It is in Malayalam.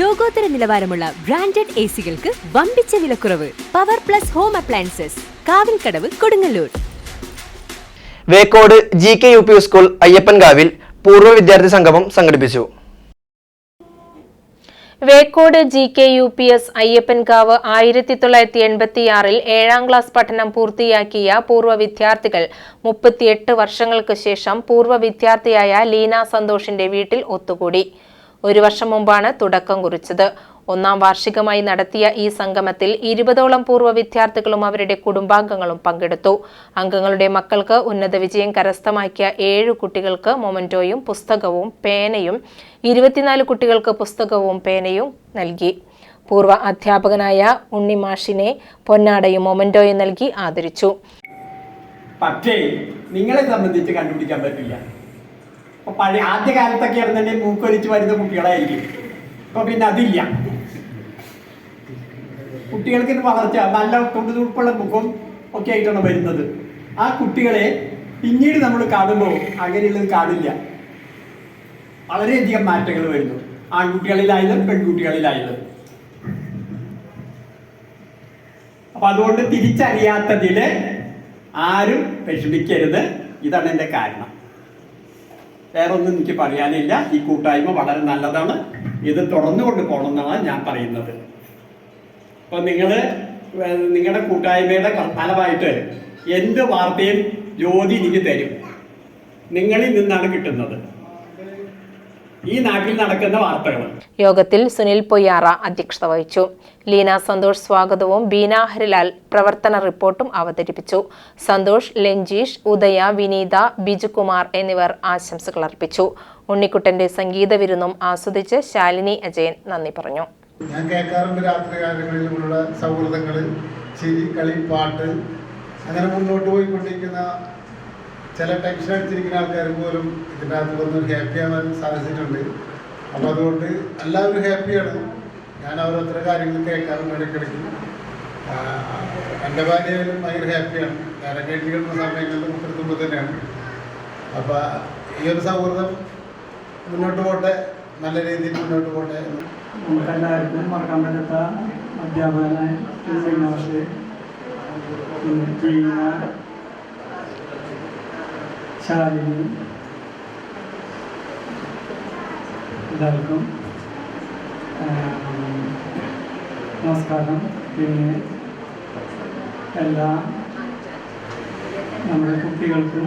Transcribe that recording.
ലോകോത്തര നിലവാരമുള്ള ബ്രാൻഡഡ് എ സികൾക്ക് വമ്പിച്ച വിലക്കുറവ്. Power plus home appliances Kavilkadavu Kodungallur. Vekode G K U P school അയ്യപ്പൻകാവിൽ പൂർവ വിദ്യാർത്ഥി സംഗമം സംഘടിപ്പിച്ചു. Vekode G K U P S Ayyappankavu ആയിരത്തി തൊള്ളായിരത്തി എൺപത്തിയാറിൽ ഏഴാം ക്ലാസ് പഠനം പൂർത്തിയാക്കിയ പൂർവ വിദ്യാർത്ഥികൾ മുപ്പത്തിയെട്ട് വർഷങ്ങൾക്ക് ശേഷം പൂർവ വിദ്യാർത്ഥിയായ ലീന സന്തോഷിന്റെ വീട്ടിൽ ഒത്തുകൂടി. ഒരു വർഷം മുമ്പാണ് തുടക്കം കുറിച്ചത്. ഒന്നാം വാർഷികമായി നടത്തിയ ഈ സംഗമത്തിൽ ഇരുപതോളം പൂർവ വിദ്യാർത്ഥികളും അവരുടെ കുടുംബാംഗങ്ങളും പങ്കെടുത്തു. അംഗങ്ങളുടെ മക്കൾക്ക് ഉന്നത വിജയം കരസ്ഥമാക്കിയ ഏഴു കുട്ടികൾക്ക് മൊമന്റോയും പുസ്തകവും പേനയും ഇരുപത്തിനാല് കുട്ടികൾക്ക് പുസ്തകവും പേനയും നൽകി. പൂർവ അധ്യാപകനായ ഉണ്ണിമാഷിനെ പൊന്നാടയും മൊമന്റോയും നൽകി ആദരിച്ചു. പക്ഷേ നിങ്ങളെ സംബന്ധിച്ച് കണ്ടുപിടിക്കാൻ പറ്റില്ല. ഇപ്പൊ പഴയ ആദ്യ കാലത്തൊക്കെ ആയിരുന്നുണ്ടെങ്കിൽ മൂക്കൊലിച്ച് വരുന്ന കുട്ടികളായിരിക്കും. ഇപ്പൊ പിന്നെ അതില്ല. കുട്ടികൾക്ക് വളർച്ച നല്ല തൊണ്ടുതുടുപ്പുള്ള മുഖം ഒക്കെ ആയിട്ടാണ് വരുന്നത്. ആ കുട്ടികളെ പിന്നീട് നമ്മൾ കാണുമ്പോൾ അങ്ങനെയുള്ളത് കാണില്ല. വളരെയധികം മാറ്റങ്ങൾ വരുന്നു. ആൺകുട്ടികളിലായാലും പെൺകുട്ടികളിലായാലും. അപ്പൊ അതുകൊണ്ട് തിരിച്ചറിയാത്തതിൽ ആരും വിഷമിക്കരുത്. ഇതാണ് എന്റെ കാരണം. വേറെ ഒന്നും എനിക്ക് പറയാനില്ല. ഈ കൂട്ടായ്മ വളരെ നല്ലതാണ്. ഇത് തുടർന്നു കൊണ്ട് പോകണം എന്നാണ് ഞാൻ പറയുന്നത്. അപ്പൊ നിങ്ങൾ നിങ്ങളുടെ കൂട്ടായ്മയുടെ ഫലമായിട്ട് എന്ത് വാർത്തയും ജ്യോതി എനിക്ക് തരും. നിങ്ങളിൽ നിന്നാണ് കിട്ടുന്നത്. ഈ നാട്ടിൽ നടക്കുന്ന വാർത്തകൾ യോഗത്തിൽ സുനിൽ പൊയ്യാറ അധ്യക്ഷത വഹിച്ചു. ലീന സന്തോഷ് സ്വാഗതവും ബീന ഹരിലാൽ പ്രവർത്തന റിപ്പോർട്ടും അവതരിപ്പിച്ചു. സന്തോഷ് ലഞ്ജീഷ് ഉദയ വിനീത ബിജുകുമാർ എന്നിവർ ആശംസകൾ അർപ്പിച്ചു. ഉണ്ണിക്കുട്ടന്റെ സംഗീത വിരുന്നും ആസ്വദിച്ച് ശാലിനി അജയൻ നന്ദി പറഞ്ഞു. ഞാൻ കേൾക്കാറുണ്ട് രാത്രി സൗഹൃദങ്ങൾ ചിരി കളി പാട്ട്. അങ്ങനെ മുന്നോട്ട് പോയിക്കൊണ്ടിരിക്കുന്ന ചില ടെൻഷൻ അടിച്ചിരിക്കുന്ന ആൾക്കാർ പോലും ഇതിന്റെ അകത്ത് വന്ന് ഹാപ്പി ആവാൻ സാധിച്ചിട്ടുണ്ട്. അപ്പോൾ അതുകൊണ്ട് എല്ലാവരും ഹാപ്പിയാണ് ഞാൻ അവരത്ര കാര്യങ്ങൾ കേൾക്കാറുണ്ട് ഇടയ്ക്കിടയ്ക്ക്. എന്റെ ഭാര്യയായാലും ഭയങ്കര ഹാപ്പിയാണ് നേരം കഴിഞ്ഞ് കിട്ടുന്ന സമയങ്ങളിൽ ഉത്തരത്തുമ്പോൾ തന്നെയാണ്. അപ്പോൾ ഈ ഒരു സൗഹൃദം മുന്നോട്ട് പോട്ടെ നല്ല രീതിയിൽ മുന്നോട്ട് പോട്ടെ നമുക്കെല്ലാവർക്കും മറക്കാൻ പറ്റാത്ത അധ്യാപകനായ ടീന ശാലിനി എല്ലാവർക്കും നമസ്കാരം. പിന്നെ എല്ലാ നമ്മുടെ കുട്ടികൾക്കും